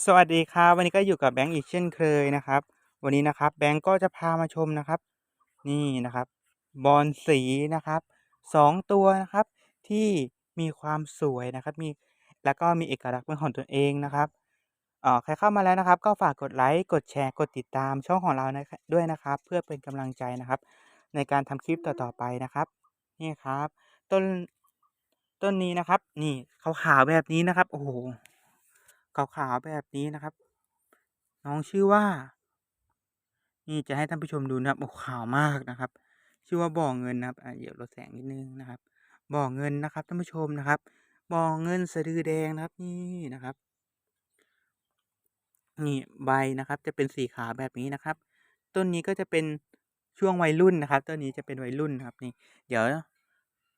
สวัสดีครับวันนี้ก็อยู่กับแบงค์อีกเช่นเคยนะครับ วันนี้นะครับแบงค์ก็จะพามาชมนะครับ นี่นะครับ บอลสีนะครับสองตัวนะครับ ที่มีความสวยนะครับ มีแล้วก็มีเอกลักษณ์เป็นของตนเองนะครับเอ่อใครเข้ามาแล้วนะครับ ก็ฝากกดไลค์กดแชร์กดติดตามช่องของเรานะด้วยนะครับ เพื่อเป็นกำลังใจนะครับ ในการทำคลิปต่อๆไปนะครับ นี่ครับ ต้นต้นนี้นะครับ นี่ขาวๆแบบนี้นะครับโอ้โห ขาวๆแบบนี้นะครับ น้องชื่อว่า นี่จะให้ท่านผู้ชมดูนะครับโอ้ขาวมากนะครับ ชื่อว่าบ่อเงินนะครับเดี๋ยวลดแสงนิดนึงนะครับ บ่อเงินนะครับท่านผู้ชมนะครับ บ่อเงินสะดือแดงนะครับนี่นะครับ นี่ใบนะครับ จะเป็นสีขาวแบบนี้นะครับ ต้นนี้ก็จะเป็นช่วงวัยรุ่นนะครับ ต้นนี้จะเป็นวัยรุ่นครับนี่ เดี๋ยว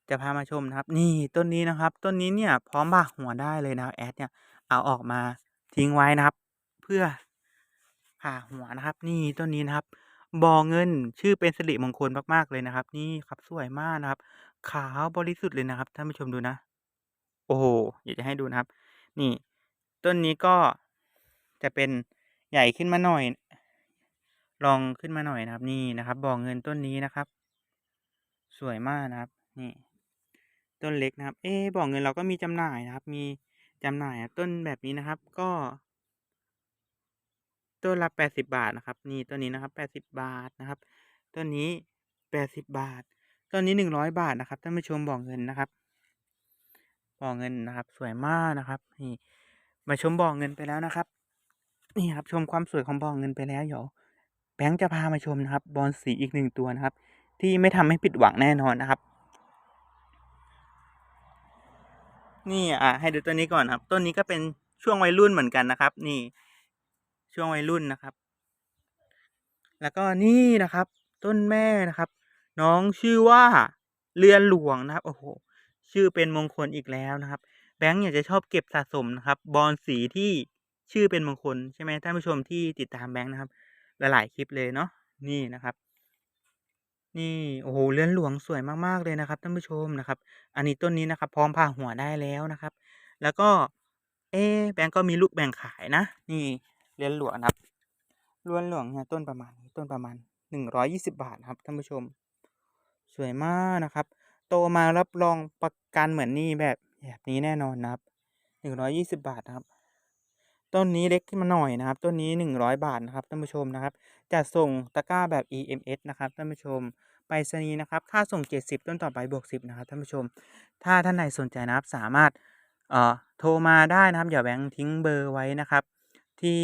จะพามาชมนะครับ นี่ต้นนี้นะครับ ต้นนี้เนี่ยพร้อมผ่าหัวได้เลยนะแอดเนี่ย เอาออกมาทิ้งไว้นะครับ เพื่อผ่าหัวนะครับ นี่ต้นนี้นะครับบอเงินชื่อเป็นสิริมงคลมากๆเลยนะครับ นี่ครับสวยมากนะครับ ขาวบริสุทธิ์เลยนะครับท่านผู้ชมดูนะ โอ้โหอยากจะให้ดูนะครับ นี่ ต้นนี้ก็จะเป็นใหญ่ขึ้นมาหน่อย ลองขึ้นมาหน่อยนะครับ นี่นะครับบอเงินต้นนี้นะครับ สวยมากนะครับ นี่ ต้นเล็กนะครับ เอ๊บอเงินเราก็มีจำหน่ายนะครับ มี จำหน่ายอะต้นแบบนี้นะครับก็ ต้นละ80บาทนะครับ นี่ต้นนี้นะครับ80บาทนะครับต้นนี้80บาทต้นนี้100บาทนะครับท่านผู้ชมบ่อเงินนะครับบ่อเงินนะครับ สวยมากนะครับ นี่ มาชมบ่อเงินไปแล้วนะครับ นี่ครับชมความสวยของบ่อเงินไปแล้วเดี๋ยวแบงค์จะพามาชมนะครับ บอลสีอีกหนึ่งตัวนะครับ ที่ไม่ทำให้ผิดหวังแน่นอนนะครับ นี่อะให้ดูต้นนี้ก่อนครับ ต้นนี้ก็เป็นช่วงวัยรุ่นเหมือนกันนะครับ นี่ ช่วงวัยรุ่นนะครับ แล้วก็นี่นะครับ ต้นแม่นะครับ น้องชื่อว่าเรือนหลวงนะครับโอ้โหชื่อเป็นมงคลอีกแล้วนะครับ แบงค์อยากจะชอบเก็บสะสมนะครับ บอลสีที่ชื่อเป็นมงคลใช่ไหมท่านผู้ชมที่ติดตามแบงค์นะครับ หลายๆคลิปเลยเนาะนี่นะครับ นี่ โอ้โหเรือนหลวงสวยมาก ๆ เลยนะครับท่านผู้ชมนะครับ อันนี้ต้นนี้นะครับ พร้อมผ่าหัวได้แล้วนะครับ แล้วก็ เอ๊แบงก์ก็มีลูกแบ่งขายนะ นี่เรือนหลวงนะครับเรือนหลวงเนี่ยต้นประมาณนี้ต้นประมาณหนึ่งร้อยยี่สิบาทนะครับท่านผู้ชม สวยมากนะครับ โตมารับรองประกันเหมือนนี่แบบแบบนี้แน่นอนนะครับหนึ่งร้อยยี่สิบาทนะครับ ต้นนี้เล็กขึ้นมาหน่อยนะครับ ต้นนี้หนึ่งร้อยบาทนะครับท่านผู้ชมนะครับจัดส่งตะกร้าแบบ EMS นะครับท่านผู้ชมไปรษณีย์นะครับ ค่าส่ง 70 ต้นต่อไปบวก 10 นะครับท่านผู้ชม ถ้าท่านไหนสนใจนะครับสามารถเอ่อโทรมาได้นะครับเดี๋ยวแบงค์ทิ้งเบอร์ไว้นะครับ ที่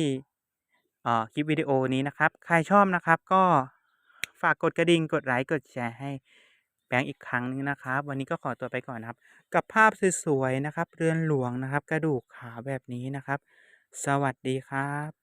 เอ่อคลิปวิดีโอนี้นะครับ ใครชอบนะครับก็ฝากกดกระดิ่งกดไลค์กดแชร์ให้แบงค์อีกครั้งหนึงนะครับ วันนี้ก็ขอตัวไปก่อนนะครับ กับภาพสวยๆนะครับ เรือนหลวงนะครับ กระดูกขาวแบบนี้นะครับ สวัสดีครับ